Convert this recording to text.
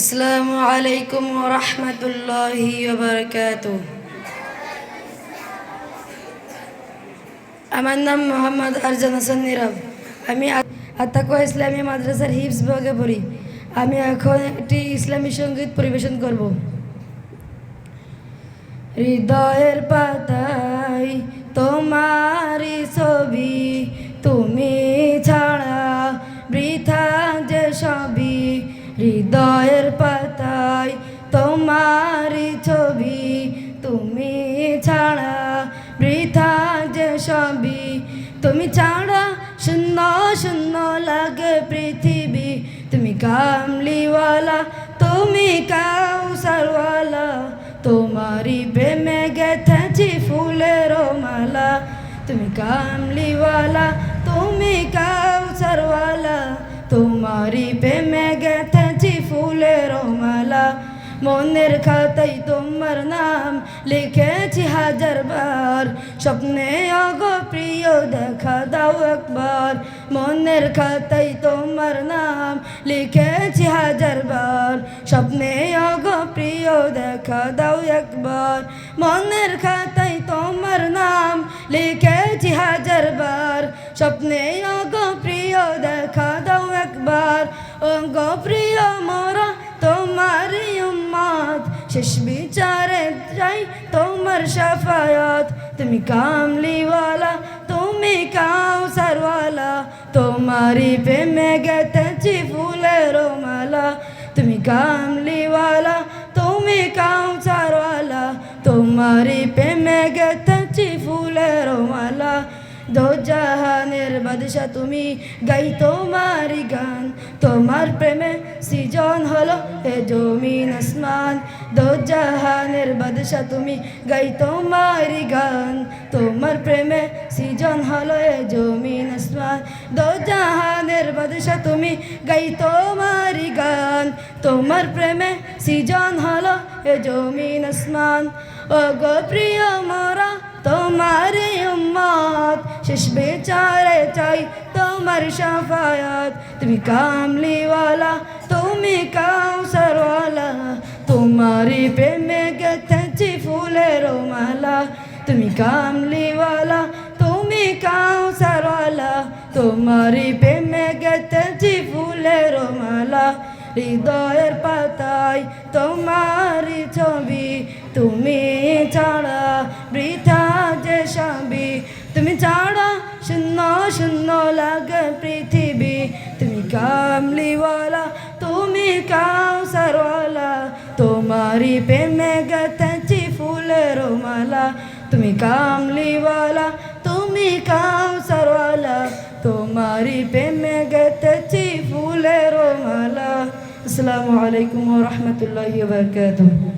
আসসালামু আলাইকুম রহমতুল্লাহি বারকাত আমার নাম মোহাম্মদ আরজান হাসান নীরব। আমি আত্মাকুয়া ইসলামী মাদ্রাসার হিপস বিভাগে পড়ি। আমি এখন একটি ইসলামী সংগীত পরিবেশন করব। হৃদয়ের পাতায় সবই তুমি ছাড়া শূন্য শূন্য লাগে পৃথিবী। তুমি কামলিওয়ালা, তুমি কাউসারওয়ালা। তোমারি প্রেমে গেথেছি ফুলের মালা। তুমি কামলিওয়ালা, তুমি কাউসারওয়ালা। তোমারি মনের খাতাই তোমার নাম লিখেছি হাজার বার। স্বপ্নে অগ প্রিয় দেখা দাও একবার। মনের খাতাই তোমার নাম লিখেছি হাজার বার। স্বপ্নে অগ প্রিয় দেখা দাও একবার। মনের খাতাই তোমার নাম লিখেছি হাজার বার। স্বপ্নে অগ প্রিয় দেখা দাও একবার। অঙ্গ প্রিয় শেষ বিচারে যাই তোমার সাফায়াত। তুমি কামলিওয়ালা, তুমি কাউসারওয়ালা তোমারি প্রেমে গেতেছি ফুলের মালা। তুমি কামলিওয়ালা, তুমি কাউসারওয়ালা তোমারি প্রেমে গেতেছি ফুলের মালা। দো জাহানের বাদশা তুমি গাই তোমারি গান। তোমার প্রেমে সৃজন হলো এ জমিন আসমান। দো জাহানের বাদশা তুমি গাই তোমারি গান। তোমার প্রেমে সৃজন হলো এ জমিন আসমান। দো জাহানের বাদশা তুমি গাই তোমারি গান। তোমার প্রেমে সৃজন হলো এ জমিন আসমান। ও গো প্রিয় মোরা তোমার উম্মত। শেষ বেচারে চাই তোমার সাফায়াত তুমি কামলিওয়ালা ফুলের মালা তুমি কামলিওয়ালা তুমি কাউসারওয়ালা তোমারি প্রেমে গেথেছি ফুলের মালা হৃদয়ের পাতায় তোমারি ছবি তুমি ছাড়া বৃথা যে সবই তুমি ছাড়া শূন্য শূন্য লাগে পৃথিবী তুমি কামলিওয়ালা তুমি কাউসারওয়ালা তোমারি প্রেমে তুমি কামলিওয়ালা তুমি কাউসারওয়ালা তোমারি প্রেমে গেতেছি ফুলের মালা। আসসালামু আলাইকুম রহমতুল্লাহ বরকাতুহ।